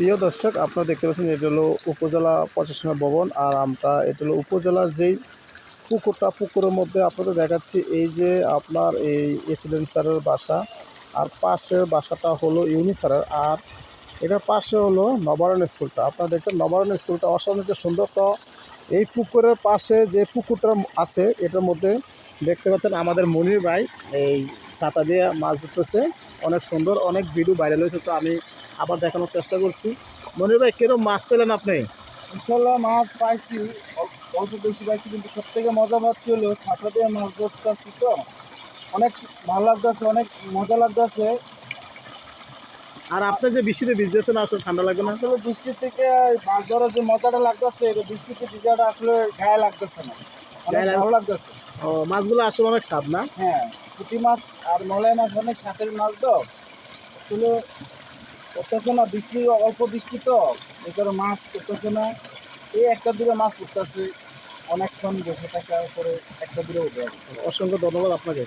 প্রিয় দর্শক, আপনারা দেখতে পাচ্ছেন এটা হলো উপজেলা প্রশাসনের ভবন আর আমরা এটা হলো উপজেলার যেই পুকুরটা, পুকুরের মধ্যে আপনাদের দেখাচ্ছি এই যে আপনার এই এসিডেন্ট স্যারের বাসা আর পাশের বাসাটা হলো ইউনি স্যারের আর এটার পাশে হলো নবায়ন স্কুলটা। আপনারা দেখতে নবায়ন স্কুলটা অসাধারণ সুন্দর। তো এই পুকুরের পাশে যে পুকুরটা আছে, এটার মধ্যে দেখতে পাচ্ছেন আমাদের মনির ভাই এই ছাতা দিয়ে মাছ ধরতেছে। অনেক সুন্দর, অনেক ভিডিও ভাইরাল হয়েছে। তো আমি আবার দেখানোর চেষ্টা করছি। মনির ভাই কীরকম মাছ পেলেন আপনি? ইনশাল্লাহ মাছ পাইছি অল্প- বেশি পাইছি কিন্তু সব থেকে মজা পাচ্ছি হলো ছাতা দিয়ে মাছ ধরতেছি তো। অনেক ভালো লাগতেছে অনেক মজা লাগতেছে। আর আপনি যে বৃষ্টিতে ভিজতেছেন আসলে ঠান্ডা লাগবে না? আসলে বৃষ্টি থেকে মাছ ধরার যে মজাটা লাগতেছে এটা বৃষ্টিতে ভিজাটা আসলে গায়ে লাগতেছে না। অনেক ভালো লাগতেছে। ও মাছগুলো আসলে অনেক স্বাদ না? হ্যাঁ পুঁটি মাছ আর মলাই মাছ অনেক সাথের মাছ তো। আসলে করতেছে না বৃষ্টি অল্প বৃষ্টি তো এখানে মাছ করতেছে না। এই একটা দূরে মাছ করতেছে অনেকক্ষণ বসে থাকার পরে একটা দূরে উঠে অসংখ্য ধন্যবাদ আপনাকে।